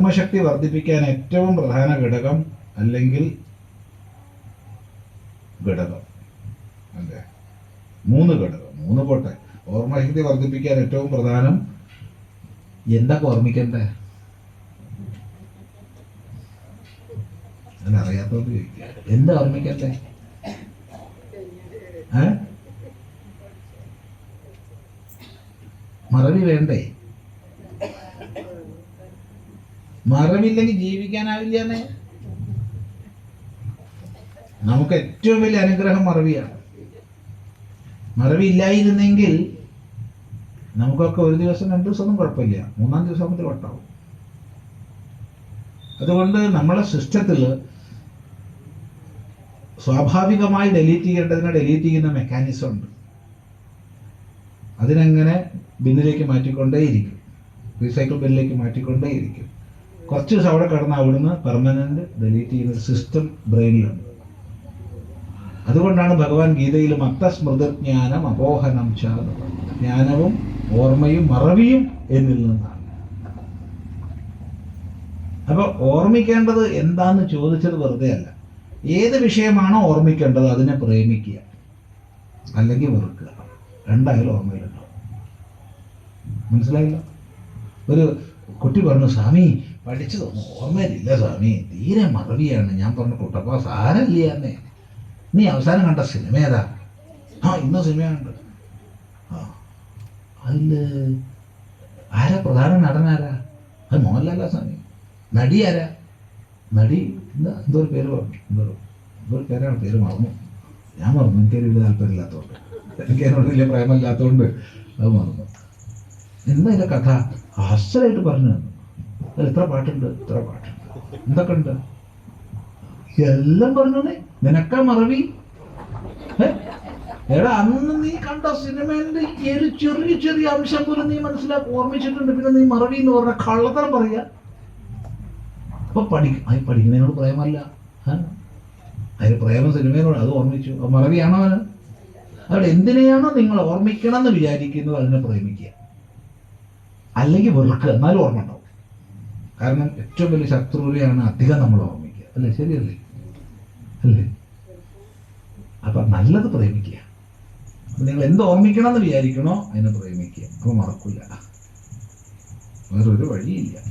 ഓർമ്മശക്തി വർദ്ധിപ്പിക്കാൻ ഏറ്റവും പ്രധാന ഘടകം അല്ലെങ്കിൽ ഘടകം. അല്ലേ? മൂന്ന് ഘടകം. മൂന്ന് പോട്ടെ. ഓർമ്മശക്തി വർദ്ധിപ്പിക്കാൻ ഏറ്റവും പ്രധാനം എന്തൊക്കെ ഓർമ്മിക്കണ്ടേ? അങ്ങനെ അറിയാത്തോണ്ട് എന്താ ഓർമ്മിക്കണ്ടേ? മറവി വേണ്ടേ? മറവില്ലെങ്കിൽ ജീവിക്കാനാവില്ലെന്നേ നമുക്ക് ഏറ്റവും വലിയ അനുഗ്രഹം മറവിയാണ്. മറവിയില്ലായിരുന്നെങ്കിൽ നമുക്കൊക്കെ ഒരു ദിവസം രണ്ട് ദിവസമൊന്നും കുഴപ്പമില്ല. മൂന്നാം ദിവസം മുതൽ വട്ടാവും. അതുകൊണ്ട് നമ്മളെ സിസ്റ്റത്തിൽ സ്വാഭാവികമായി ഡെലീറ്റ് ചെയ്യേണ്ടതിനെ ഡെലീറ്റ് ചെയ്യുന്ന മെക്കാനിസം ഉണ്ട്. അതിനങ്ങനെ ബിന്നിലേക്ക് മാറ്റിക്കൊണ്ടേയിരിക്കും. റീസൈക്കിൾ ബിന്നിലേക്ക് മാറ്റിക്കൊണ്ടേയിരിക്കും. കുറച്ച് ദിവസം അവിടെ കിടന്ന് അവിടുന്ന് പെർമനന്റ് ഡെലീറ്റ് ചെയ്യുന്ന ഒരു സിസ്റ്റം ബ്രെയിനിലുണ്ട് അതുകൊണ്ടാണ് ഭഗവാൻ ഗീതയിൽ മത്തസ്മൃതജ്ഞാനം അപോഹനം ച. ജ്ഞാനവും ഓർമ്മയും മറവിയും എന്നിൽ നിന്നാണ്. അപ്പൊ ഓർമ്മിക്കേണ്ടത് എന്താന്ന് ചോദിച്ചത് വെറുതെ അല്ല. ഏത് വിഷയമാണോ ഓർമ്മിക്കേണ്ടത് അതിനെ പ്രേമിക്കുക. അല്ലെങ്കിൽ വെറുക്കുക. രണ്ടായാലും ഓർമ്മയിലുണ്ടാവും. മനസ്സിലായില്ല? ഒരു കുട്ടി പറഞ്ഞു സ്വാമി പഠിച്ചതൊന്നും ഓർമ്മയിലില്ല സ്വാമി. തീരെ മറവിയാണ്. ഞാൻ പറഞ്ഞു കുട്ടപ്പ സാരമില്ല എന്നേ നീ അവസാനം കണ്ട സിനിമ ഏതാ? ആ ഇന്ന സിനിമയാണ്ട് ആ അതിൽ ആരാ പ്രധാന നടനാരാ അത് മോഹൻലാലാ സ്വാമി. നടി ആരാ? നടി എന്താ? എന്തോ ഒരു പേര് പറഞ്ഞു. എന്തോ എന്തോ ഒരു പേരാണ് പേര് മറന്നു. ഞാൻ മറന്നു. എനിക്കൊരു വലിയ താല്പര്യമില്ലാത്തതുകൊണ്ട്. എനിക്ക് അതിനോട് വലിയ പ്രേമമില്ലാത്തതുകൊണ്ട് അത് മറന്നു. ഇതിന്റെ കഥ അസലായിട്ട് പറഞ്ഞു എത്ര പാട്ടുണ്ട് എത്ര പാട്ടുണ്ട്. എന്തൊക്കെ ഉണ്ട്? എല്ലാം പറഞ്ഞേ നിനക്ക മറവി? എടാ അന്ന് നീ കണ്ട സിനിമയിൽ ഒരു ചെറിയ ചെറിയ അംശം പോലും നീ മനസ്സിലാക്കി ഓർമ്മിച്ചിട്ടുണ്ട്. പിന്നെ നീ മറവി എന്ന് പറഞ്ഞ കള്ളത്തരം പറയാ അപ്പൊ പഠിക്കും അത് പഠിക്കുന്നതിനോട് പ്രേമല്ല? അതിന് പ്രേമം സിനിമയോട് അത് ഓർമ്മിച്ചു. മറവിയാണോ അവന്? അവിടെ എന്തിനെയാണോ നിങ്ങൾ ഓർമ്മിക്കണം എന്ന് വിചാരിക്കുന്നത് അതിനെ പ്രേമിക്കുക. അല്ലെങ്കിൽ വെറുക്കുക എന്നാലും ഓർമ്മ ഉണ്ടാവും. കാരണം ഏറ്റവും വലിയ ശത്രുവിനെയാണ് അധികം നമ്മൾ ഓർമ്മിക്കുക. അല്ലേ? ശരിയല്ലേ? അല്ലേ? അപ്പൊ നല്ലത് പ്രേമിക്കുക. അപ്പൊ നിങ്ങൾ എന്ത് ഓർമ്മിക്കണം എന്ന് വിചാരിക്കണോ അതിനെ പ്രേമിക്കുക. അപ്പോൾ മറക്കില്ല വേറൊരു വഴിയില്ല.